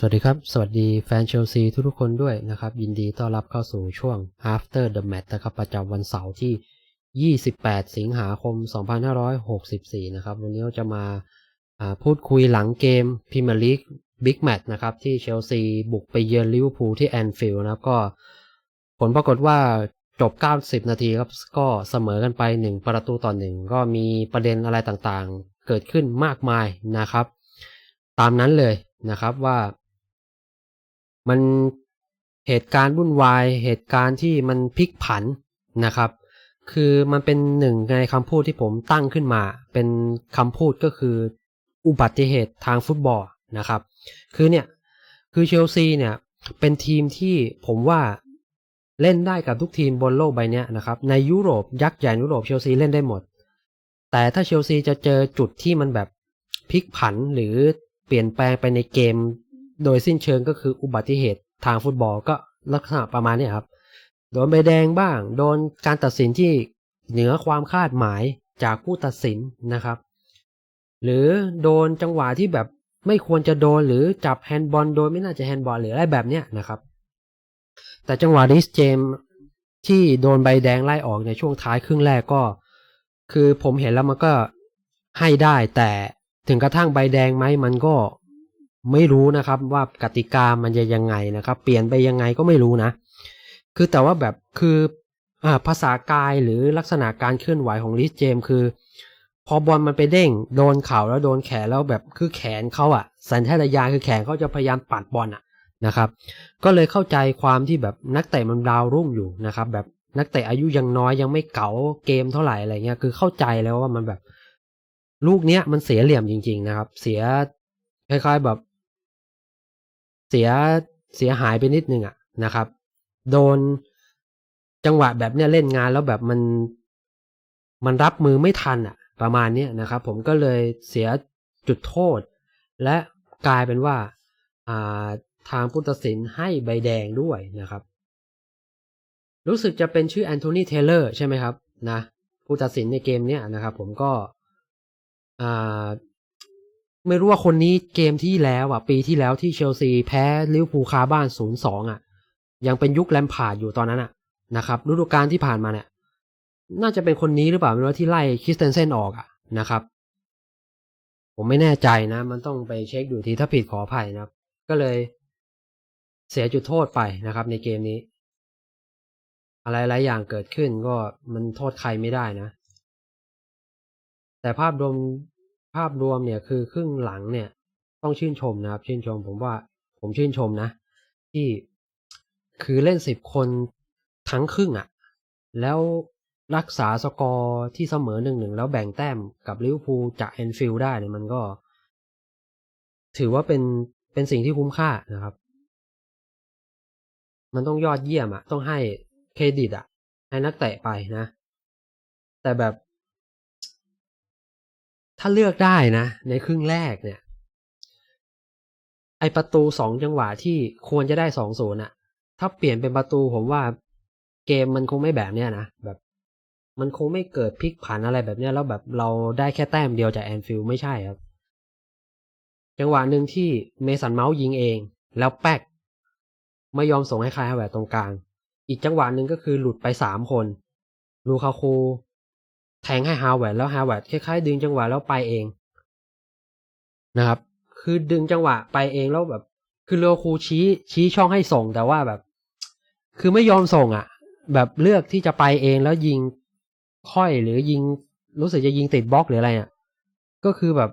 สวัสดีครับ สวัสดีแฟนเชลซีทุกๆคนด้วยนะครับ ยินดีต้อนรับเข้าสู่ช่วง after the match นะครับ ประจำวันเสาร์ที่ 28 สิงหาคม 2564 นะครับ วันนี้เราจะมาพูดคุยหลังเกมพรีเมียร์ลีกบิ๊กแมตช์นะครับ ที่เชลซีบุกไปเยือนลิเวอร์พูลที่แอนฟิลด์นะครับ ก็ผลปรากฏว่าจบ 90 นาทีครับ ก็เสมอกันไป 1 ประตูต่อหนึ่งก็มีประเด็นอะไรต่างๆ เกิดขึ้นมากมายนะครับ ตามนั้นเลยนะครับว่า มันเหตุการณ์วุ่นวายเหตุการณ์ที่มันพลิกผันนะครับ คือมันเป็นหนึ่งในคำพูดที่ผมตั้งขึ้นมา เป็นคำพูดก็คืออุบัติเหตุทางฟุตบอลนะครับ คือเนี่ยคือเชลซีเนี่ยเป็นทีมที่ผมว่าเล่นได้กับทุกทีมบนโลกใบนี้นะครับ ในยุโรปยักษ์ใหญ่ยุโรปเชลซีเล่นได้หมด แต่ถ้าเชลซีจะเจอจุดที่มันแบบพลิกผันหรือเปลี่ยนแปลงไปในเกม โดยสิ้นเชิงก็คืออุบัติเหตุทางฟุตบอลก็ลักษณะประมาณนี้ครับ โดนใบแดงบ้าง โดนการตัดสินที่เหนือความคาดหมายจากผู้ตัดสินนะครับ หรือโดนจังหวะที่แบบไม่ควรจะโดนหรือจับแฮนด์บอลโดยไม่น่าจะแฮนด์บอลหรืออะไรแบบเนี้ยนะครับ แต่จังหวะดิสเจมที่โดนใบแดงไล่ออกในช่วงท้ายครึ่งแรกก็ คือผมเห็นแล้วมันก็ให้ได้แต่ถึงกระทั่งใบแดงไหมมันก็ ไม่รู้นะครับว่ากติกามันจะยังไงนะครับ เปลี่ยนไปยังไงก็ไม่รู้นะ คือแต่ว่าแบบคืออภาษากายหรือลักษณะการเคลื่อนไหวของลิสเจมคือ พอบอลมันไปเด้งโดนเข่าแล้วโดนแขนแล้วแบบคือแขนเขาอะสัญชาตญาณคือแขนเขาจะพยายามปัดบอลอะนะครับ ก็เลยเข้าใจความที่แบบนักเตะมันดาวรุ่งอยู่นะครับ แบบนักเตะอายุยังน้อยยังไม่เก๋าเกมเท่าไหร่อะไรเงี้ยคือเข้าใจแล้วว่ามันแบบ ลูกเนี้ยมันเสียเหลี่ยมจริง ๆ นะครับ เสียคล้ายๆแบบ เสียเสียหายไปนิดนึงอะนะครับ โดนจังหวะแบบเนี้ยเล่นงานแล้วแบบมันมันรับมือไม่ทันอะประมาณเนี้ยนะครับ ผมก็เลยเสียจุดโทษ และกลายเป็นว่าอ่าทางผู้ตัดสินให้ใบแดงด้วยนะครับ รู้สึกจะเป็นชื่อแอนโทนีเทเลอร์ใช่ไหมครับนะผู้ตัดสินในเกมเนี้ยนะครับ ผมก็อ่า ไม่รู้ว่าคนนี้เกมที่แล้วอะ ปีที่แล้วที่เชลซีแพ้ลิเวอร์พูลคาบ้าน0-2อะ ยังเป็นยุคแลมพาร์ดอยู่ตอนนั้นอะนะครับฤดูกาลที่ผ่านมาเนี่ย น่าจะเป็นคนนี้หรือเปล่าไม่รู้ที่ไล่คริสเตนเซนออกอะนะครับ ผมไม่แน่ใจนะ มันต้องไปเช็คดูทีถ้าผิดขออภัยนะครับ ก็เลย เสียจุดโทษไปนะครับ ในเกมนี้ อะไรหลายอย่างเกิดขึ้นก็มันโทษใครไม่ได้นะแต่ภาพรวมาพรวมเนี่ยคือครึ่งหลังเนี่ย ต้องชื่นชมนะครับ ชื่นชม ผมว่าผมชื่นชมนะ ที่คือเล่นสิบคนทั้งครึ่งอะ่ะ แล้วรักษาสกอร์ที่เสมอหนึ่งหนึ่งแล้วแบ่งแต้มกับลิเวอร์พูลจากแอนฟิลด์ได้เนี่ยมันก็ ถือว่าเป็นเป็นสิ่งที่คุ้มค่านะครับ มันต้องยอดเยี่ยมอะ่ะ ต้องให้เครดิตอะ่ะ ให้นักเตะไปนะ แต่แบบ ถ้าเลือกได้นะ ในครึ่งแรกเนี่ย ไอประตูสองจังหวะที่ควรจะได้สองศูนย์อะถ้าเปลี่ยนเป็นประตูผมว่าเกมมันคงไม่แบบเนี้ยนะแบบมันคงไม่เกิดพลิกผันอะไรแบบเนี้ยแล้วแบบเราได้แค่แต้มเดียวจากแอนฟิลไม่ใช่ครับ จังหวะหนึ่งที่เมสันเมาส์ยิงเอง แล้วแป๊กไม่ยอมส่งให้คายฮาวเวร์ตรงกลาง อีกจังหวะหนึ่งก็คือหลุดไปสามคน ลูคาคู แทงให้ฮาวเวิร์ดแล้วฮาวเวิร์ดคล้ายๆ ดึงจังหวะแล้วไปเองนะครับ คือดึงจังหวะไปเองแล้วแบบ คือโลคูชี้ชี้ช่องให้ส่งแต่ว่าแบบ คือไม่ยอมส่งอะ แบบเลือกที่จะไปเองแล้วยิงค่อยหรือยิงรู้สึกจะยิงติดบล็อกหรืออะไรอะก็คือแบบ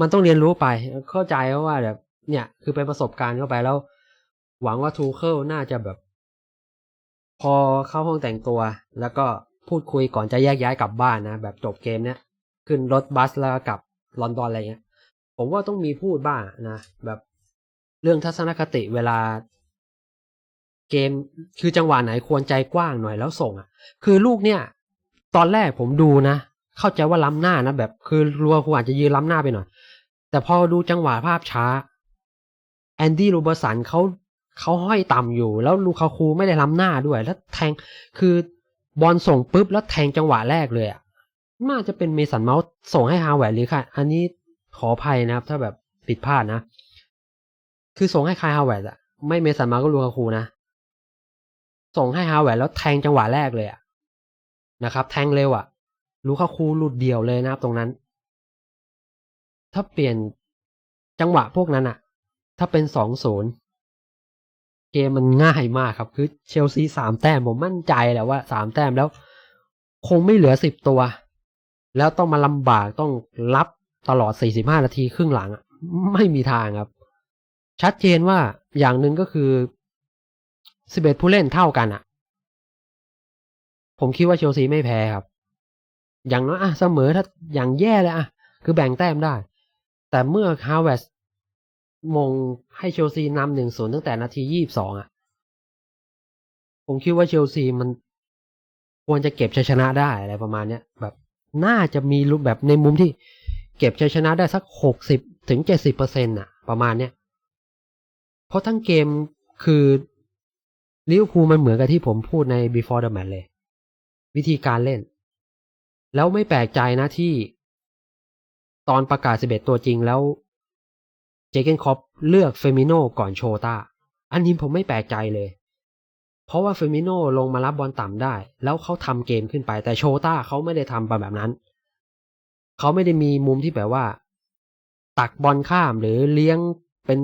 มันต้องเรียนรู้ไป เข้าใจว่าแบบ เนี่ย คือเป็นประสบการณ์เข้าไปแล้ว หวังว่าทูเคิลน่าจะแบบ พอเข้าห้องแต่งตัวแล้วก็ พูดคุยก่อนจะแยกย้ายกลับบ้านนะ แบบจบเกมเนี้ยขึ้นรถบัสแล้วกลับลอนดอนอะไรเงี้ย ผมว่าต้องมีพูดบ้างนะ แบบเรื่องทัศนคติเวลา เกมคือจังหวะไหนควรใจกว้างหน่อยแล้วส่งอะ คือลูกเนี่ย ตอนแรกผมดูนะ เข้าใจว่าล้ำหน้านะแบบ คือรัวคูอาจจะยืนล้ำหน้าไปหน่อย แต่พอดูจังหวะภาพช้า แอนดี้รูเบอร์สันเขาเขาห้อยต่ำอยู่ แล้วลูคาคูไม่ได้ล้ำหน้าด้วย แล้วแทงคือ บอลส่งปุ๊บแล้วแทงจังหวะแรกเลยอะน่าจะเป็นเมสันเมาส์ส่งให้ฮาวเวิร์ดหรือค่ะ อันนี้ขออภัยนะครับ ถ้าแบบผิดพลาดนะ คือส่งให้คายฮาวเวิร์ดอะไม่เมสันมาก็ลูกาคูนะ ส่งให้ฮาวเวิร์ดแล้วแทงจังหวะแรกเลยอะนะครับ แทงเร็วอะลูกาคูหลุดเดี่ยวเลยนะครับตรงนั้น ถ้าเปลี่ยนจังหวะพวกนั้นอะถ้าเป็นสองศูนย์ เกมมันง่ายมากครับ คือเชลซีสามแต้มผมมั่นใจแหละว่าสามแต้มแล้ว คงไม่เหลือสิบตัว แล้วต้องมาลำบากต้องรับตลอดสี่สิบห้านาทีครึ่งหลังไม่มีทางครับ ชัดเจนว่าอย่างหนึ่งก็คือสิบเอ็ดผู้เล่นเท่ากันอะผมคิดว่าเชลซีไม่แพ้ครับ อย่างน้อยอะเสมอถ้าอย่างแย่เลยอะคือแบ่งแต้มได้ แต่เมื่อฮาวเวส มงให้เชลซีนำหนึ่งศูนย์ตั้งแต่นาทียี่บสองอะ ผมคิดว่าเชลซีมันควรจะเก็บชัยชนะได้อะไรประมาณเนี้ยแบบน่าจะมีรูปแบบในมุมที่เก็บชัยชนะได้สักหกสิบถึงเจ็ดสิบเปอร์เซ็นต์อะ ประมาณเนี้ยเพราะทั้งเกมคือลิเวอร์พูลมันเหมือนกับที่ผมพูดใน before the match เลย วิธีการเล่น แล้วไม่แปลกใจนะที่ตอนประกาศ 11 ตัวจริงแล้ว เจเกนคอปเลือกเฟมิโนก่อนโชตาอันนี้ผมไม่แปลกใจเลย เพราะว่าเฟมิโนลงมารับบอลต่ำได้ แล้วเขาทำเกมขึ้นไป แต่โชตาเขาไม่ได้ทำแบบนั้น เขาไม่ได้มีมุมที่แบบว่า ตักบอลข้ามหรือเลี้ยงเป็น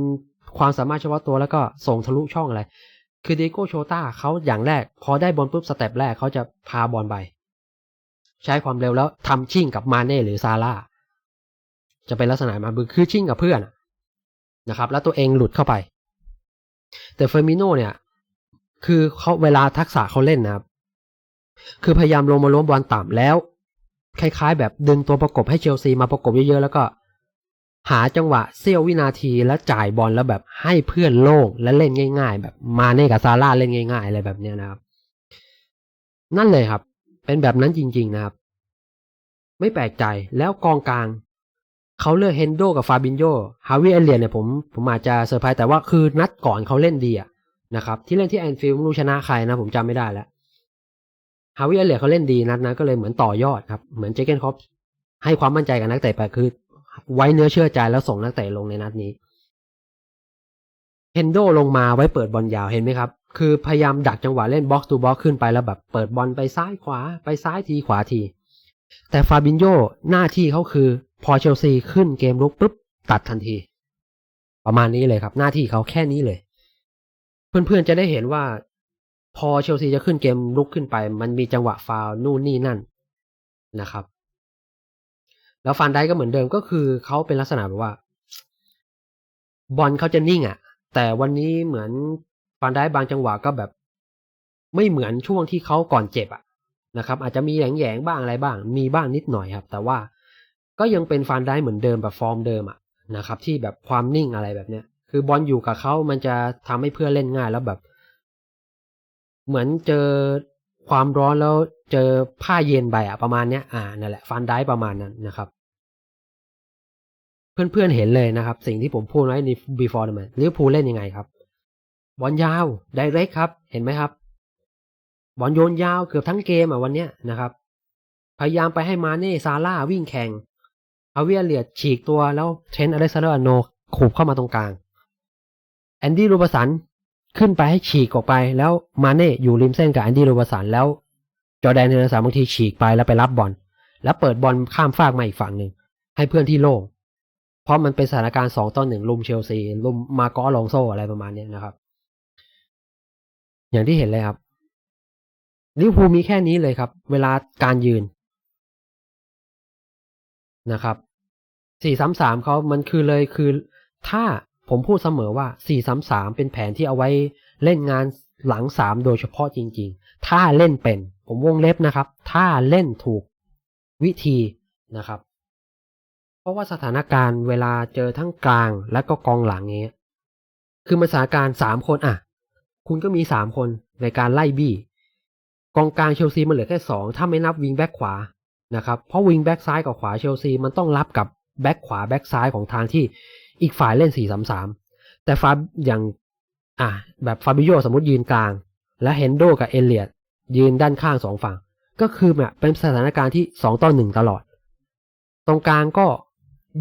ความสามารถเฉพาะตัวแล้วก็ส่งทะลุช่องอะไร คือเดโก้โชตาเขาอย่างแรก พอได้บอลปุ๊บสเต็ปแรกเขาจะพาบอลไปใช้ความเร็วแล้วทำชิ่งกับมาเน่หรือซาร่าจะเป็นลักษณะมาบึคือชิ่งกับเพื่อน นะครับ แล้วตัวเองหลุดเข้าไป แต่เฟอร์มิโนเนี่ย คือเขาเวลาทักษะเขาเล่นนะครับ คือพยายามลงมาล้มบอลต่ำแล้ว คล้ายๆ แบบดึงตัวประกบให้เชลซีมาประกบเยอะๆ แล้วก็ หาจังหวะเสี้ยววินาทีแล้วจ่ายบอลแล้วแบบให้เพื่อนโล่งและเล่นง่าย ๆ แบบมาเน่กับซาร่าเล่นง่าย ๆ อะไรแบบเนี้ยนะครับ นั่นเลยครับ เป็นแบบนั้นจริง ๆ นะครับ ไม่แปลกใจแล้วกองกลาง เขาเลือกเฮนโดกับฟาบินโยฮาวิเอเลียนเนี่ยผมผมอาจจะเซอร์ไพรส์แต่ว่าคือนัดก่อนเขาเล่นดีอะนะครับที่เล่นที่แอนฟิลด์ม่รู้ชนะใครนะผมจำไม่ได้แล้วฮาวิเอเลียนเขาเล่นดีนัดนั้นก็เลยเหมือนต่อยอดครับเหมือนเจเกนคอปให้ความมั่นใจกับนักเตะไปคือ ไว้เนื้อเชื่อใจแล้วส่งนักเตะลงในนัดนี้เฮนโดลงมาไว้เปิดบอลยาวเห็นไหมครับ คือพยายามดักจังหวะเล่นบ็อกซ์ตูบ็อกซ์ขึ้นไปแล้วแบบเปิดบอลไปซ้ายขวาไปซ้ายทีขวาที แต่ฟาบินโยหน้าที่เขาคือ พอเชลซีขึ้นเกมลุกปุ๊บตัดทันที ประมาณนี้เลยครับ หน้าที่เขาแค่นี้เลย เพื่อนๆจะได้เห็นว่า พอเชลซีจะขึ้นเกมลุกขึ้นไป มันมีจังหวะฟาวนู่นนี่นั่นนะครับ แล้วฟันได้ก็เหมือนเดิมก็คือเขาเป็นลักษณะแบบว่า บอลเขาจะนิ่งอะ่ะ แต่วันนี้เหมือนฟันได้บางจังหวะก็แบบ ไม่เหมือนช่วงที่เขาก่อนเจ็บอะ นะครับอาจจะมีแหยงๆบ้างอะไรบ้าง มีบ้างนิดหน่อยครับ แต่ว่าก็ยังเป็นฟันได้เหมือนเดิมแบบฟอร์มเดิมอะนะครับที่แบบความนิ่งอะไรแบบเนี้ย คือบอลอยู่กับเขามันจะทำให้เพื่อเล่นง่ายแล้วแบบ เหมือนเจอความร้อนแล้วเจอผ้าเย็นไปอะประมาณเนี้ยอ่านั่นแหละฟันได้ประมาณนั้นนะครับ เพื่อนๆเห็นเลยนะครับ สิ่งที่ผมพูดไว้ใน before the match ลิเวอร์พูลเล่นยังไงครับ บอลยาวไดเรกครับ เห็นไหมครับ บอลโยนยาวเกือบทั้งเกมอะวันเนี้ยนะครับ พยายามไปให้มาเน่ซาร่าวิ่งแข่งเอาเวียเลียดฉีกตัวแล้วเทรนอเล็กซานเดอร์โนขูบเข้ามาตรงกลาง แอนดี้รูเบอร์สันขึ้นไปให้ฉีกออกไป แล้วมาเน่อยู่ริมเส้นกับแอนดี้รูเบอร์สันแล้ว จอแดนเฮเนอร์สันบางทีฉีกไปแล้วไปรับบอลแล้วเปิดบอลข้ามฟากมาอีกฝั่งหนึ่งให้เพื่อนที่โล่งเพราะมันเป็นสถานการณ์สองต่อหนึ่งลุมเชลซีลุมมาโกอลองโซอะไรประมาณนี้นะครับ อย่างที่เห็นเลยครับ ลิเวอร์พูลมีแค่นี้เลยครับ เวลาการยืนนะครับสี่สามสามเขามันคือเลยคือ ถ้าผมพูดเสมอว่าสี่สามสามเป็นแผนที่เอาไว้เล่นงานหลังสามโดยเฉพาะจริง ๆ ถ้าเล่นเป็น ผมวงเล็บนะครับ ถ้าเล่นถูกวิธีนะครับ เพราะว่าสถานการณ์เวลาเจอทั้งกลางและก็กองหลังเงี้ยคือมันสถานการณ์สามคนอะ คุณก็มีสามคนในการไล่บี้ กองกลางเชลซีมันเหลือแค่สองถ้าไม่นับวิงแบ็กขวานะครับเพราะวิงแบ็กซ้ายกับขวาเชลซีมันต้องรับกับแบ็กขวาแบ็กซ้ายของทางที่อีกฝ่ายเล่นสี่สามสามแต่ฟาอย่างอะแบบฟาบิโยสมมติยืนกลาง และเฮนโดกับเอเลียดยืนด้านข้างสองฝั่ง ก็คือแบบเป็นสถานการณ์ที่สองต่อหนึ่งตลอด ตรงกลางก็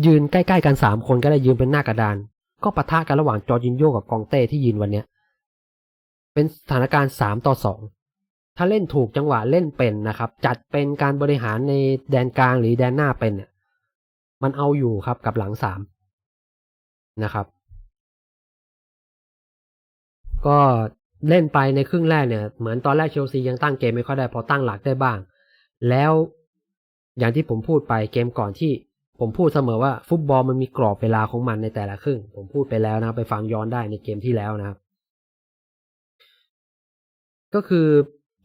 ยืนใกล้ๆกันสามคนก็ได้ยืนเป็นหน้ากระดาน ก็ปะทะกันระหว่างจอร์จินโยกับกองเต้ที่ยืนวันเนี้ยเป็นสถานการณ์สามต่อสอง ถ้าเล่นถูกจังหวะเล่นเป็นนะครับ จัดเป็นการบริหารในแดนกลางหรือแดนหน้าเป็นเนี่ยมันเอาอยู่ครับกับหลังสามนะครับ ก็เล่นไปในครึ่งแรกเนี่ย เหมือนตอนแรกเชลซียังตั้งเกมไม่ค่อยได้พอตั้งหลักได้บ้าง แล้วอย่างที่ผมพูดไปเกมก่อนที่ผมพูดเสมอว่าฟุตบอลมันมีกรอบเวลาของมันในแต่ละครึ่ง ผมพูดไปแล้วนะไปฟังย้อนได้ในเกมที่แล้วนะครับ ก็คือ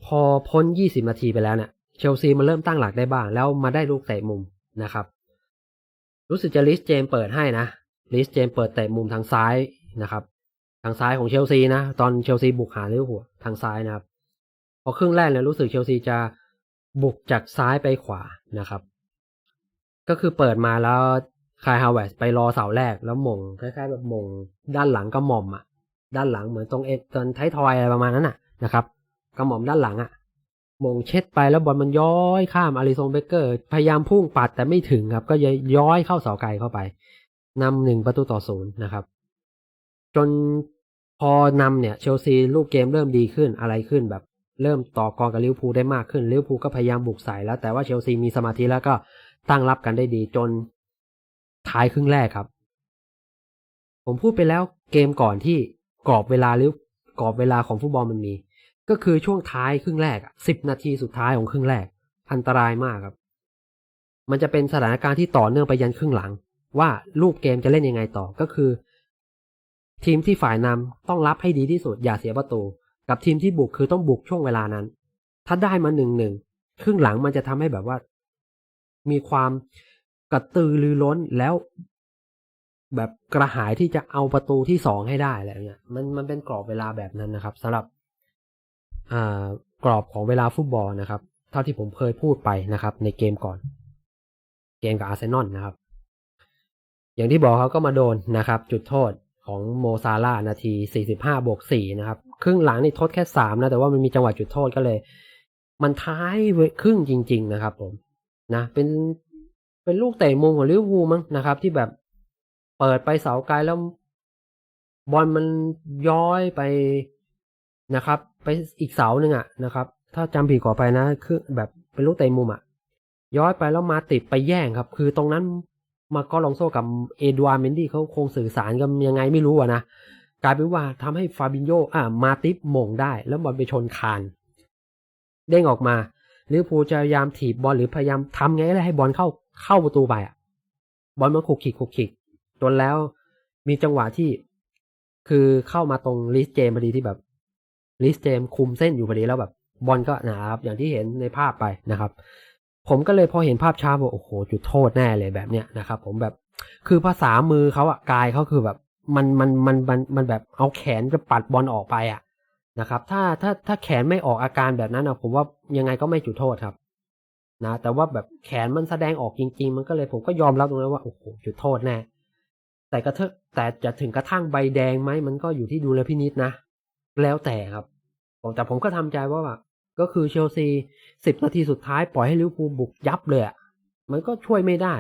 พอพ้น 20 นาทีไปแล้วเนี่ยเชลซีมันเริ่มตั้งหลักได้บ้าง แล้วมาได้ลูกเตะมุมนะครับ รู้สึกจะลิสเจมเปิดให้นะลิสเจมเปิดเตะมุมทางซ้ายนะครับ ทางซ้ายของเชลซีนะ ตอนเชลซีบุกหาลิเวอร์พูลทางซ้ายนะครับ พอครึ่งแรกเนี่ยรู้สึกเชลซีจะบุกจากซ้ายไปขวานะครับ ก็คือเปิดมาแล้วคายฮาวเวสไปรอเสาแรกแล้วมงคล้ายๆแบบมงด้านหลังก็หม่อมอะ ด้านหลังเหมือนตรงเอ็ดตอนท้ายทอยอะไรประมาณนั้นอะนะครับ กระหม่อมด้านหลังอะม่งเช็ดไปแล้วบอลมันย้อยข้ามอาริซงเบเกอร์ พยายามพุ่งปัดแต่ไม่ถึงครับ ก็ย้อยเข้าเสาไกลเข้าไปนำหนึ่งประตูต่อศูนย์นะครับ จนพอนำเนี่ยเชลซีลูกเกมเริ่มดีขึ้นอะไรขึ้นแบบ เริ่มต่อกรกับลิวพูได้มากขึ้นลิวพูก็พยายามบุกใส่แล้ว แต่ว่าเชลซีมีสมาธิแล้วก็ตั้งรับกันได้ดีจนท้ายครึ่งแรกครับ ผมพูดไปแล้วเกมก่อนที่กรอบเวลาหรือกรอบเวลาของฟุตบอลมันมี ก็คือช่วงท้ายครึ่งแรกสิบนาทีสุดท้ายของครึ่งแรก อันตรายมากครับ มันจะเป็นสถานการณ์ที่ต่อเนื่องไปยันครึ่งหลัง ว่าลูกเกมจะเล่นยังไงต่อก็คือ ทีมที่ฝ่ายนำต้องรับให้ดีที่สุดอย่าเสียประตู กับทีมที่บุกคือต้องบุกช่วงเวลานั้น ถ้าได้มาหนึ่งหนึ่งครึ่งหลังมันจะทำให้แบบว่า มีความกระตือรือร้นแล้วแบบกระหายที่จะเอาประตูที่สองให้ได้อะไรเงี้ยมันมันเป็นกรอบเวลาแบบนั้นนะครับสำหรับ กรอบของเวลาฟุตบอลนะครับ เท่าที่ผมเคยพูดไปนะครับ ในเกมก่อน เกมกับอาร์เซนอลนะครับ อย่างที่บอกเขาก็มาโดนนะครับ จุดโทษของโมซาลานาที 45 บวก 4 นะครับ ครึ่งหลังนี่ทดแค่ 3 นะ แต่ว่ามันมีจังหวะจุดโทษก็เลย มันท้ายครึ่งจริง ๆ นะครับ ผมนะเป็นเป็นลูกเตะมุมของลิเวอร์พูลมั้งนะครับ ที่แบบเปิดไปเสาไกลแล้วบอลมันย้อยไปนะครับ ไปอีกเสาหนึ่งอะนะครับ ถ้าจำผิดขอไปนะ คือแบบเป็นลูกเตะมุมอะ ย้อยไปแล้วมาติดไปแย่งครับ คือตรงนั้นมาก็ลองโซ่กับเอดวาร์เมนดี้เขาคงสื่อสารกันยังไงไม่รู้อะนะกลายเป็นว่าทำให้ฟาบินโยอ่ามาติปมงได้ แล้วบอลไปชนคาน เด้งออกมาลิเวอร์พูลจะพยายามถีบบอลหรือพยายามทำไงก็ได้ให้บอลเข้าเข้าประตูไปอะ บอลมันขุกขิกขุกขิกจนแล้วมีจังหวะที่ คือเข้ามาตรงลิสเจมพอดีที่แบบ ลิสเจมคุมเส้นอยู่พอดีแล้วแบบบอลก็นะครับอย่างที่เห็นในภาพไปนะครับ ผมก็เลยพอเห็นภาพช้าบอกโอ้โหจุดโทษแน่เลยแบบเนี้ยนะครับ ผมแบบคือภาษามือเขาอะกายเขาคือแบบมันมันมันมันมันแบบเอาแขนจะปัดบอลออกไปอะนะครับ ถ้าถ้าถ้าแขนไม่ออกอาการแบบนั้นอะผมว่ายังไงก็ไม่จุดโทษครับนะแต่ว่าแบบแขนมันแสดงออกจริง ๆ มันก็เลยผมก็ยอมรับตรงนั้นว่าโอ้โหจุดโทษแน่แต่กระเทแต่จะถึงกระทั่งใบแดงไหมมันก็อยู่ที่ดูแลพินิษนะ แล้วแต่ครับแต่ผมก็ทำใจว่าแบบก็คือเชลซีสิบนาทีสุดท้ายปล่อยให้ลิเวอร์พูลบุกยับเลยอะมันก็ช่วยไม่ได้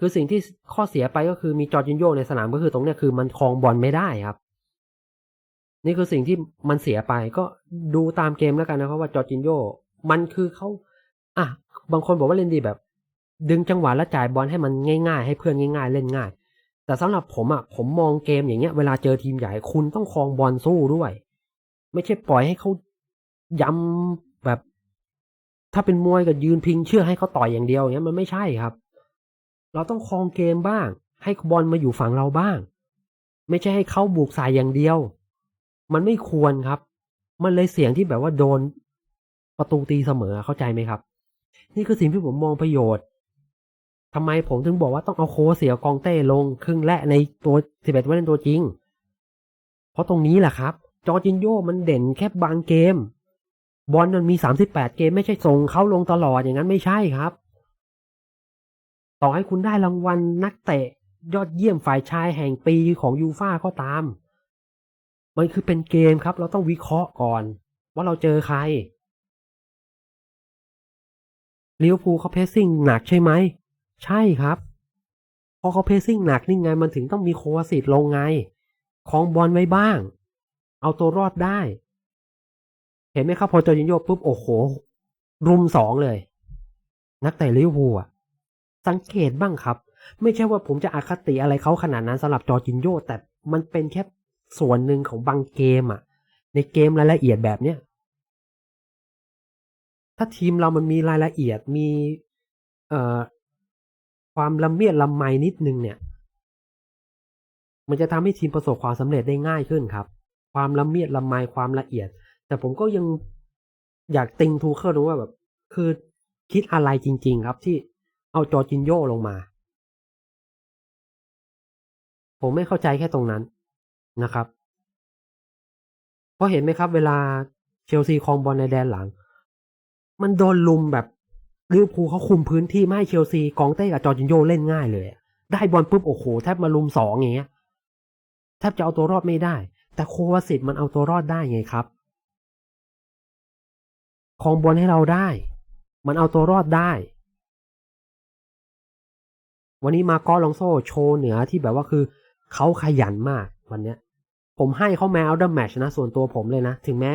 คือสิ่งที่ข้อเสียไปก็คือมีจอร์จินโยในสนามก็คือตรงเนี้ยคือมันคลองบอลไม่ได้ครับ นี่คือสิ่งที่มันเสียไปก็ดูตามเกมแล้วกันนะครับว่าจอร์จินโยมันคือเขาอะบางคนบอกว่าเล่นดีแบบ ดึงจังหวะและจ่ายบอลให้มันง่ายๆ ให้เพื่อนง่าย ๆ เล่นง่าย แต่สำหรับผมอะผมมองเกมอย่างเงี้ยเวลาเจอทีมใหญ่คุณต้องคลองบอลสู้ด้วย ไม่ใช่ปล่อยให้เขาย้ำแบบ ถ้าเป็นมวยก็ยืนพิงเชื่อให้เขาต่อยอย่างเดียวเงี้ยมันไม่ใช่ครับ เราต้องคลองเกมบ้าง ให้บอลมาอยู่ฝั่งเราบ้าง ไม่ใช่ให้เขาบุกใส่อย่างเดียว มันไม่ควรครับ มันเลยเสียงที่แบบว่าโดนประตูตีเสมอเข้าใจไหมครับ นี่คือสิ่งที่ผมมองประโยชน์ทำไมผมถึงบอกว่าต้องเอาโคเสียกองเต้ลง ครึ่งแรกในตัวสิบเอ็ดว่าเล่นตัวจริง เพราะตรงนี้แหละครับ จอร์จินโยมันเด่นแค่บางเกม บอลมันมีสามสิบแปดเกมไม่ใช่ส่งเขาลงตลอดอย่างนั้นไม่ใช่ครับ ต่อให้คุณได้รางวัลนักเตะยอดเยี่ยมฝ่ายชายแห่งปีของยูฟ่าก็ตาม มันคือเป็นเกมครับ เราต้องวิเคราะห์ก่อน ว่าเราเจอใครลิเวอร์พูลเขาเพสซิ่งหนักใช่ไหม ใช่ครับ พอเขาเพสซิ่งหนักนี่ไงมันถึงต้องมีโควาสิตลงไงคองบอลไว้บ้าง เอาตัวรอดได้ เห็นไหมครับพอจอจินโยปุ๊บโอ้โห รุมสองเลย นักเตะลิเวอร์พูลสังเกตบ้างครับ ไม่ใช่ว่าผมจะอคติอะไรเขาขนาดนั้นสำหรับจอจินโยแต่มันเป็นแค่ส่วนหนึ่งของบางเกมอะในเกมรายละเอียดแบบเนี้ยถ้าทีมเรามันมีรายละเอียดมีเอ่อความละเมียดละไมนิดนึงเนี่ย มันจะทำให้ทีมประสบความสำเร็จได้ง่ายขึ้นครับ ความละเมียดละไมความละเอียด แต่ผมก็ยังอยากติงทูเคิลดูว่าแบบ คือคิดอะไรจริง ๆ ครับที่เอาจอจินโยลงมา ผมไม่เข้าใจแค่ตรงนั้นนะครับ เพราะเห็นไหมครับ เวลาเชลซีครองบอลในแดนหลัง มันโดนลุมแบบลิเวอร์พูลเขาคุมพื้นที่ไม่ให้เชลซีกองเต้กับจอจินโยเล่นง่ายเลย ได้บอลปุ๊บโอ้โหแทบมาลุมสองอย่างเงี้ยแทบจะเอาตัวรอดไม่ได้ แต่โควาสิตมันเอาตัวรอดได้ไงครับครองบอลให้เราได้ มันเอาตัวรอดได้ วันนี้มาโกอลองโซโชว์เหนือที่แบบว่าคือเขาขยันมากวันเนี้ย ผมให้เขาแมวเดอะแมชนะ ส่วนตัวผมเลยนะ ถึงแม้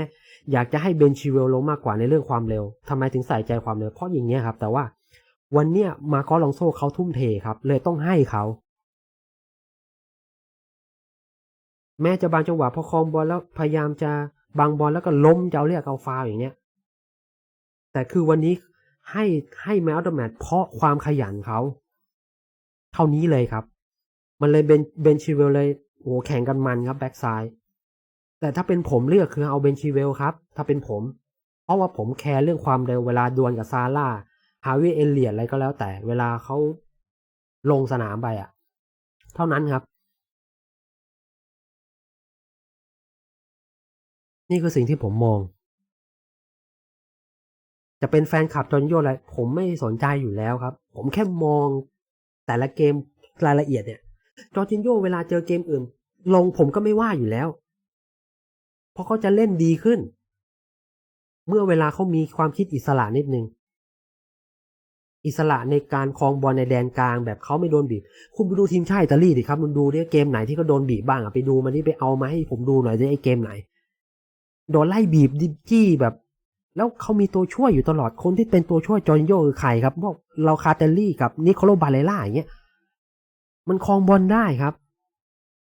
อยากจะให้เบนชิเวลลงมากกว่าในเรื่องความเร็วทำไมถึงใส่ใจความเร็ว เพราะอย่างเงี้ยครับ แต่ว่าวันเนี้ยมาโกอลองโซเขาทุ่มเทครับ เลยต้องให้เขา แม้จะบางจังหวะพอครองบอลแล้วพยายามจะบางบอลแล้วก็ล้มจะเอาเรียกเอาฟาวอย่างเงี้ย แต่คือวันนี้ให้ให้แมวเดอะแมชเพราะความขยันเขา เท่านี้เลยครับ มันเลยเบนเบนชิเวลเลยโอ้แข่งกันมันครับแบ็กซ้ายแต่ถ้าเป็นผมเลือกคือเอาเบนชิเวลครับ ถ้าเป็นผม เพราะว่าผมแคร์เรื่องความเร็วเวลาดวลกับซาร่าฮาวิเอเลียอะไรก็แล้วแต่เวลาเขาลงสนามไปอะ เท่านั้นครับ นี่คือสิ่งที่ผมมอง จะเป็นแฟนคลับจอนโยอะไรผมไม่สนใจอยู่แล้วครับ ผมแค่มองแต่ละเกมรายละเอียดเนี่ย จอร์จินโยเวลาเจอเกมอื่น ลงผมก็ไม่ว่าอยู่แล้ว เพราะเขาจะเล่นดีขึ้น เมื่อเวลาเขามีความคิดอิสระนิดนึงอิสระในการครองบอลในแดนกลางแบบเขาไม่โดนบีบ คุณไปดูทีมชาติอิตาลีดิครับ มันดูดิเกมไหนที่เขาโดนบีบบ้างอะไปดูมานี่ไปเอามาให้ผมดูหน่อยดิไอ้เกมไหน โดนไล่บีบจี้แบบ แล้วเขามีตัวช่วยอยู่ตลอดคนที่เป็นตัวช่วยจอร์นโยคือใครครับพวกเราคาเตลลี่กับนิโคลบาเลล่าอย่างเงี้ยมันคลองบอลได้ครับ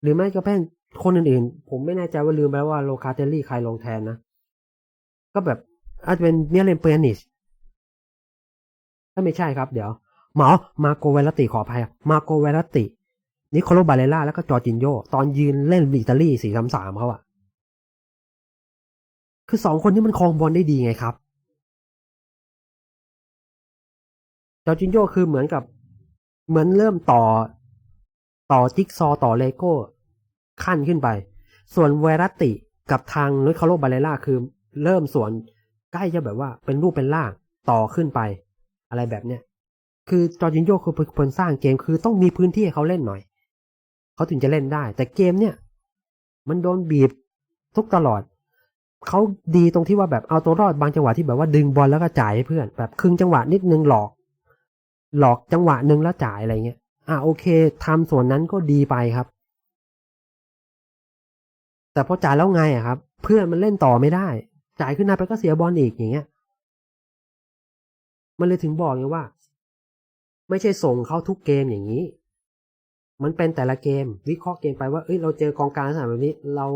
หรือไม่ก็เป็นคนอื่นๆ ผมไม่แน่ใจว่าลืมไปว่าโลคาเตลลี่ใครลงแทนนะ ก็แบบอาจจะเป็นเมียเลนเปียนิชถ้าไม่ใช่ครับเดี๋ยว หมอมาโกเวลติขออภัยมาโกเวลตินิโคลบาเลล่าแล้วก็จอร์จินโยตอนยืนเล่นอิตาลีสี่สามสามเขาอะ คือสองคนนี้มันคลองบอลได้ดีไงครับจอร์จินโยคือเหมือนกับ เหมือนเริ่มต่อ ต่อจิ๊กซอต่อเลโก้ ขั้นขึ้นไป ส่วนเวรัตติกับทางนุคาโรบาเลล่าคือ เริ่มส่วนใกล้จะแบบว่าเป็นรูปเป็นร่างต่อขึ้นไป อะไรแบบเนี้ยคือจอร์จินโยคือคนสร้างเกมคือต้องมีพื้นที่ให้เขาเล่นหน่อย เขาถึงจะเล่นได้ แต่เกมเนี่ย มันโดนบีบทุกตลอด เขาดีตรงที่ว่าแบบเอาตัวรอดบางจังหวะที่แบบว่าดึงบอลแล้วก็จ่ายให้เพื่อน แบบครึ่งจังหวะนิดนึงหลอก หลอกจังหวะหนึ่งแล้วจ่ายอะไรเงี้ยอะโอเคทำส่วนนั้นก็ดีไปครับ แต่พอจ่ายแล้วไงอะครับ เพื่อนมันเล่นต่อไม่ได้ จ่ายขึ้นมาไปก็เสียบอลอีกอย่างเงี้ย มันเลยถึงบอกไงว่า ไม่ใช่ส่งเขาทุกเกมอย่างนี้ มันเป็นแต่ละเกม วิเคราะห์เกมไปว่าเอ้ยเราเจอกองกลางสนามแบบนี้ เรา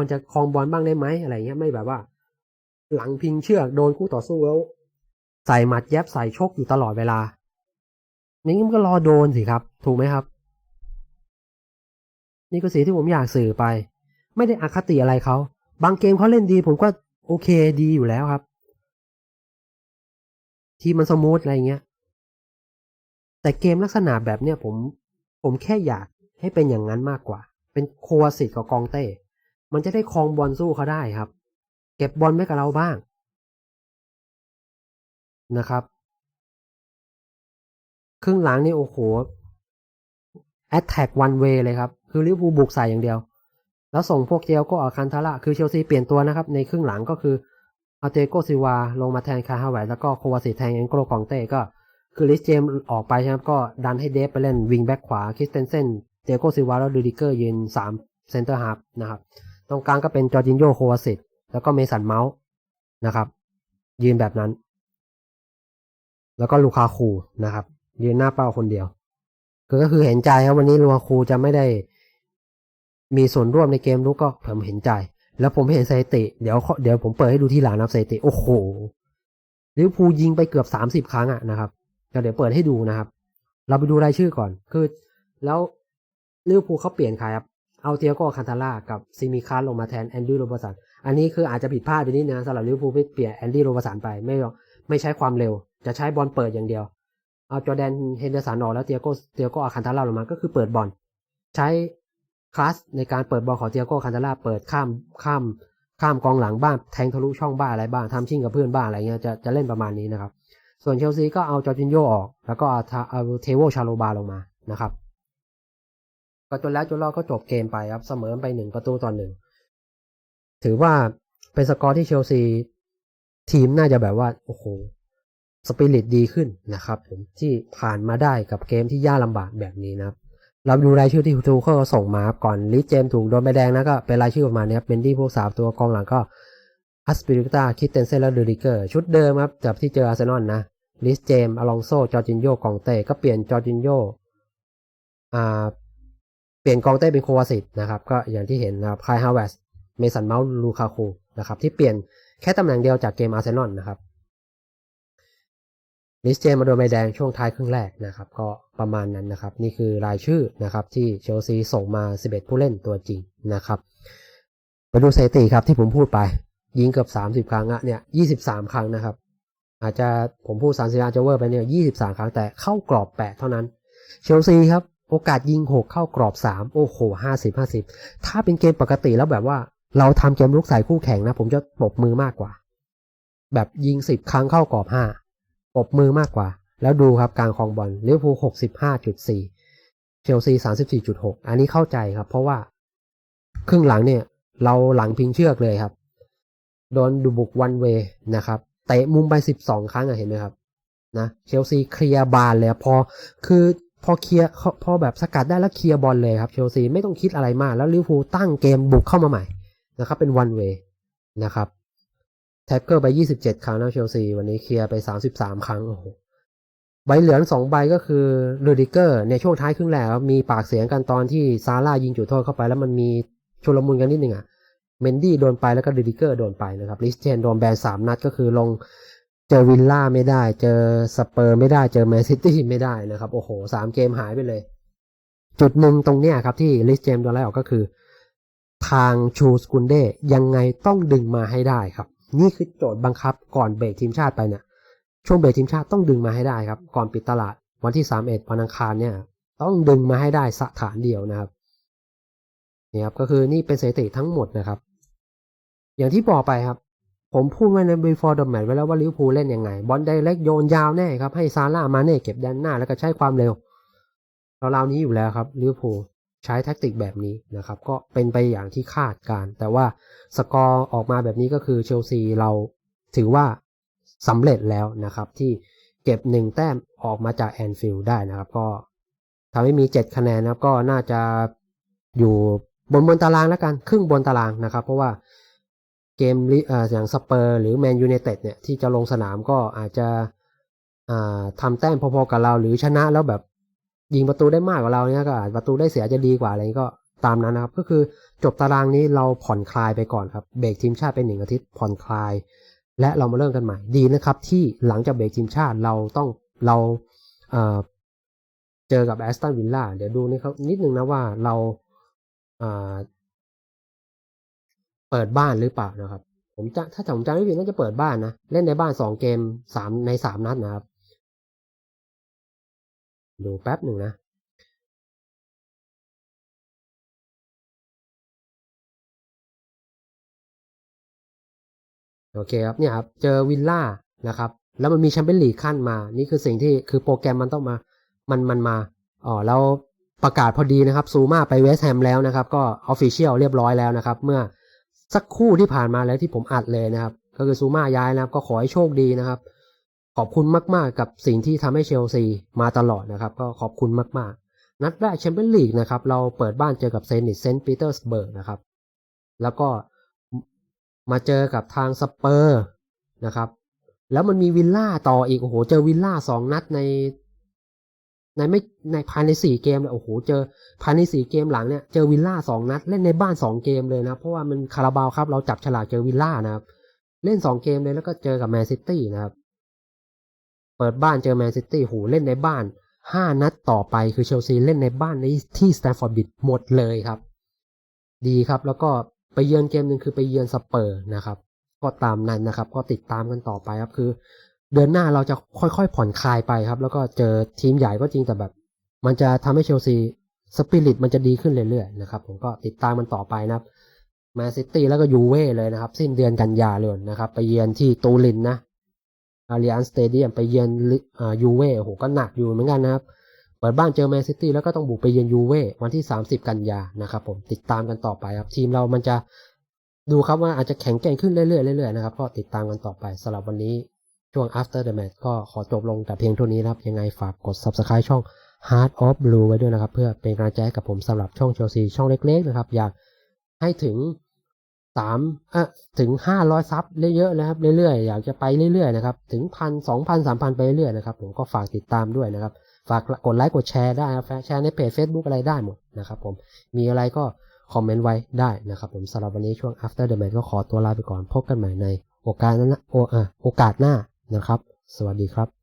ควรจะคลองบอลบ้างได้ไหมอะไรเงี้ยไม่แบบว่า หลังพิงเชือกโดนคู่ต่อสู้แล้ว ใส่หมัดแยบใส่ชกอยู่ตลอดเวลาอย่างนี้มันก็รอโดนสิครับ ถูกไหมครับ นี่ก็สิ่งที่ผมอยากสื่อไป ไม่ได้อคติอะไรเขาบางเกมเขาเล่นดี ผมก็โอเคดีอยู่แล้วครับ ทีมันสมูทอะไรเงี้ย แต่เกมลักษณะแบบเนี้ยผม ผมแค่อยากให้เป็นอย่างนั้นมากกว่า เป็นโควาสิตกับกองเต้ มันจะได้คลองบอลสู้เขาได้ครับ เก็บบอลไว้กับเราบ้างนะครับ ครึ่งหลังนี่โอ้โหแอตแทกวันเวเลยครับ คือลิเวอร์พูลบุกใส่อย่างเดียว แล้วส่งพวกเจลก็ออกคันทาระคือเชลซีเปลี่ยนตัวนะครับ ในครึ่งหลังก็คือเอาเตโกซิวาลงมาแทนคาฮาวเวร์แล้วก็โควาสิตแทนเอ็นโกลกองเต้ก็คือลิสเจมออกไปใช่ไหมครับก็ดันให้เดฟไปเล่นวิงแบ็กขวาคริสเตนเซนเตโกซิวาแล้วดูดิเกอร์ยืนสามเซนเตอร์ฮาร์ฟนะครับ ตรงกลางก็เป็นจอร์จินโยโควาสิตแล้วก็เมสันเมาส์นะครับ ยืนแบบนั้น แล้วก็ลูคาคูนะครับ ยืนหน้าเป้าคนเดียว คือก็คือเห็นใจครับวันนี้ลูคาคูจะไม่ได้มีส่วนร่วมในเกมลุกก็ผมเห็นใจ แล้วผมเห็นสถิติ เดี๋ยวเดี๋ยวผมเปิดให้ดูที่หลังนะครับสถิติ โอ้โหลิเวอร์พูลยิงไปเกือบสามสิบครั้งอะนะครับเดี๋ยวเปิดให้ดูนะครับ เราไปดูรายชื่อก่อน คือ แล้วลิเวอร์พูลเขาเปลี่ยนใครครับ เอาเตียโกคันทาร่ากับซิมิคาร์ลงมาแทนแอนดี้โรเบอร์สัน อันนี้คืออาจจะผิดพลาดไปนิดนึงนะสำหรับลิเวอร์พูลเปลี่ยนแอนดี้โรเบอร์สันไปไม่ไม่ใช้ความเร็ว จะใช้บอลเปิดอย่างเดียว เอาจอแดนเฮนเดอร์สันออกแล้วเตียโกเตียโกอาคันทาร่าลงมาก็คือเปิดบอลใช้คลาสในการเปิดบอลของเตียโกคันทาร่าเปิดข้ามข้ามข้ามกองหลังบ้างแทงทะลุช่องบ้างอะไรบ้างทำชิ่งกับเพื่อนบ้างอะไรเงี้ยจะจะเล่นประมาณนี้นะครับส่วนเชลซีก็เอาจอร์จินโยออก แล้วก็เอาเอาเทโวชาโลบาลงมานะครับ ก็จนแล้วจนรอดก็จบเกมไปครับ เสมอไปหนึ่งประตูต่อหนึ่งถือว่าเป็นสกอร์ที่เชลซี ทีมน่าจะแบบว่า โอ้โหสปิริตดีขึ้นนะครับผมที่ผ่านมาได้กับเกมที่ยากลำบากแบบนี้นะครับ เราดูรายชื่อที่ทูเขาส่งมาครับก่อนลิเจมถูกโดนใบแดงนะก็เป็นรายชื่อประมาณนี้ครับเป็นที่พวกสามตัวกองหลังก็อัสปิริตาคิดเตนเซและเดริเกอร์ชุดเดิมครับจากที่เจออาร์เซนอลนะลิสเจมอลองโซจอร์จินโยกองเต้ก็เปลี่ยนจอร์จินโยอ่า เปลี่ยนกองเต้เป็นโควาสิตนะครับก็อย่างที่เห็นนะครับคายฮาวเวสเมสันเมาส์ลูคาคูนะครับที่เปลี่ยนแค่ตำแหน่งเดียวจากเกมอาร์เซนอลนะครับลิสเจมมาโดนใบแดงช่วงท้ายครึ่งแรกนะครับ ก็ประมาณนั้นนะครับ นี่คือรายชื่อนะครับที่เชลซีส่งมา 11 ผู้เล่นตัวจริงนะครับไปดูสถิติครับที่ผมพูดไป ยิงเกือบ 30 ครั้งอะเนี่ย 23 ครั้งนะครับ อาจจะผมพูด3 0จะเวอร์ไปเนี่ย 23 ครั้งแต่เข้ากรอบ 8 เท่านั้น เชลซีครับ โอกาสยิง6เข้ากรอบ3โอ้โห50 50ถ้าเป็นเกมปกติแล้วแบบว่า เราทำเกมลุกใส่คู่แข่งนะ ผมจะปบมือมากกว่า แบบยิง10ครั้งเข้ากรอบ5ปบมือมากกว่า แล้วดูครับการครองบอลลิเวอร์พูล65.4เชลซี34.6อันนี้เข้าใจครับ เพราะว่า ครึ่งหลังเนี่ย เราหลังพิงเชือกเลยครับ โดนดูบุกวันเวนะครับเตะมุมไป12ครั้งอะเห็นไหมครับนะเชลซีเคลียร์บาลเลยพอคือ พอเคลียร์พอแบบสกัดได้แล้วเคลียร์บอลเลยครับเชลซีไม่ต้องคิดอะไรมากแล้วลิเวอร์พูลตั้งเกมบุกเข้ามาใหม่นะครับ เป็นวันเวนะครับแท็กเกอร์ไป 27 ครั้งแล้วเชลซีวันนี้เคลียร์ไป 33 ครั้งโอ้โหใบเหลืองสองใบก็คือลูดิเกอร์ในช่วงท้ายครึ่งแรกมีปากเสียงกันตอนที่ซาร่ายิงจุดโทษเข้าไป แล้วมันมีชุลมุนกันนิดหนึ่งอะเมนดี้โดนไปแล้วก็ลูดิเกอร์โดนไปนะครับลิสเทนโดนแบนสามนัดก็คือลง เจอวิลล่าไม่ได้ เจอสเปอร์ไม่ได้เจอแมนซิตี้ไม่ได้นะครับ โอ้โหสามเกมหายไปเลย จุดหนึ่งตรงเนี้ยครับที่ลิสเจมโดนไล่ออกก็คือ ทางชูสกุนเดยังไงต้องดึงมาให้ได้ครับ นี่คือโจทย์บังคับก่อนเบรกทีมชาติไปเนี่ยช่วงเบรกทีมชาติต้องดึงมาให้ได้ครับ ก่อนปิดตลาดวันที่ 31วันอังคารเนี่ย ต้องดึงมาให้ได้สถานเดียวนะครับนี่ครับก็คือนี่เป็นสถิติทั้งหมดนะครับ อย่างที่บอกไปครับ ผมพูดไว้ใน before the match ไว้แล้วว่าลิเวอร์พูลเล่นยังไง บอลไดเล็กโยนยาวแน่ครับ ให้ซาร่ามาเน่เก็บด้านหน้าแล้วก็ใช้ความเร็วราวๆนี้อยู่แล้วครับลิเวอร์พูลใช้แท็กติกแบบนี้นะครับ ก็เป็นไปอย่างที่คาดการ แต่ว่าสกอร์ออกมาแบบนี้ก็คือเชลซีเราถือว่าสำเร็จแล้วนะครับ ที่เก็บหนึ่งแต้มออกมาจากแอนฟิลด์ได้นะครับ ก็ทำให้มี 7 คะแนนนะครับ ก็น่าจะอยู่บนบนตารางแล้วกัน ครึ่งบนตารางนะครับ เพราะว่า เกมอย่างสเปอร์หรือแมนยูไนเต็ดเนี่ยที่จะลงสนามก็อาจจะทำแต้มพอๆกับเราหรือชนะแล้วแบบยิงประตูได้มากกว่าเราเนี่ยก็อาจประตูได้เสียจะดีกว่าอะไรก็ตามนั้นนะครับ ก็คือจบตารางนี้เราผ่อนคลายไปก่อนครับเบรกทีมชาติเป็นหนึ่งอาทิตย์ผ่อนคลาย และเรามาเริ่มกันใหม่ดีนะครับ ที่หลังจากเบรกทีมชาติเราต้องเราเเจอกับแอสตันวิลล่าเดี๋ยวดูนี่ครับนิดนึงนะว่าเรา เปิดบ้านหรือเปล่านะครับ ผมจะถ้าผมจำไม่ผิดน่าจะเปิดบ้านนะเล่นในบ้านสองเกมสามในสามนัดนะครับ ดูแป๊บหนึ่งนะโอเคครับเนี่ยครับเจอวิลล่านะครับ แล้วมันมีแชมเปี้ยนลีกขั้นมา นี่คือสิ่งที่คือโปรแกรมมันต้องมา มันมันมาอ๋อแล้วประกาศพอดีนะครับซูมาไปเวสต์แฮมแล้วนะครับ ก็ออฟฟิเชียลเรียบร้อยแล้วนะครับ เมื่อ สักคู่ที่ผ่านมาแล้วที่ผมอัดเลยนะครับ ก็คือซูมาย้ายนะครับก็ขอให้โชคดีนะครับ ขอบคุณมาก ๆ กับสิ่งที่ทำให้เชลซีมาตลอดนะครับ ก็ขอบคุณมากๆ นัดแรกแชมเปี้ยนลีกนะครับ เราเปิดบ้านเจอกับเซนิตเซนต์ปีเตอร์สเบิร์กนะครับ แล้วก็มาเจอกับทางสเปอร์นะครับ แล้วมันมีวิลล่าต่ออีกโอ้โหเจอวิลล่าสองนัดใน ในไม่ในภายในสี่เกมเลยโอ้โหเจอภายในสี่เกมหลังเนี่ยเจอวิลล่าสองนัด เล่นในบ้านสองเกมเลยนะ เพราะว่ามันคาราบาวครับ เราจับฉลากเจอวิลล่านะครับ เล่นสองเกมเลยแล้วก็เจอกับแมนซิตี้นะครับ เปิดบ้านเจอแมนซิตี้โหเล่นในบ้านห้านัดต่อไปคือเชลซีเล่นในบ้านในที่สแตนฟอร์ดบิดหมดเลยครับ ดีครับแล้วก็ไปเยือนเกมหนึ่งคือไปเยือนสเปอร์นะครับ ก็ตามนั้นนะครับ ก็ติดตามกันต่อไปครับคือ เดือนหน้าเราจะค่อยๆผ่อนคลายไปครับ แล้วก็เจอทีมใหญ่ก็จริงแต่แบบ มันจะทำให้เชลซีสปิริตมันจะดีขึ้นเรื่อยๆนะครับผมก็ติดตามมันต่อไปนะครับแมนซิตี้แล้วก็ยูเว่เลยนะครับ สิ้นเดือนกันยาเลยนะครับ ไปเยือนที่ตูรินนะอาริอันสเตเดียมไปเยือนยูเว่โอ้โหก็หนักอยู่เหมือนกันนะครับเปิดบ้านเจอแมนซิตี้แล้วก็ต้องบุกไปเยือนยูเว่วันที่ 30 กันยานะครับผมติดตามกันต่อไปครับ ทีมเรามันจะดูครับว่าอาจจะแข็งแกร่งขึ้นเรื่อยๆเรื่อยๆนะครับก็ติดตามกันต่อไปสำหรับวันนี้ ช่วง after the match ก็ขอจบลงแต่เพียงเท่านี้นะครับ ยังไงฝากกด subscribe ช่อง Heart of Blue ไว้ด้วยนะครับ เพื่อเป็นกำลังใจให้กับผมสำหรับช่องเชลซีช่องเล็กๆนะครับ อยากให้ถึงสามอะถึงห้าร้อยซับเยอะๆนะครับ เรื่อยๆ อยากจะไปเรื่อยๆนะครับ ถึงพันสองพันสามพันไปเรื่อยๆนะครับ ผมก็ฝากติดตามด้วยนะครับ ฝากกดไลค์กดแชร์ได้ครับแชร์ในเพจ Facebook อะไรได้หมดนะครับผมมีอะไรก็คอมเมนต์ไว้ได้นะครับผมสำหรับวันนี้ช่วง after the match ก็ขอตัวลาไปก่อนพบกันใหม่ในโอกาสหน้าโอกาสหน้า นะครับ สวัสดีครับ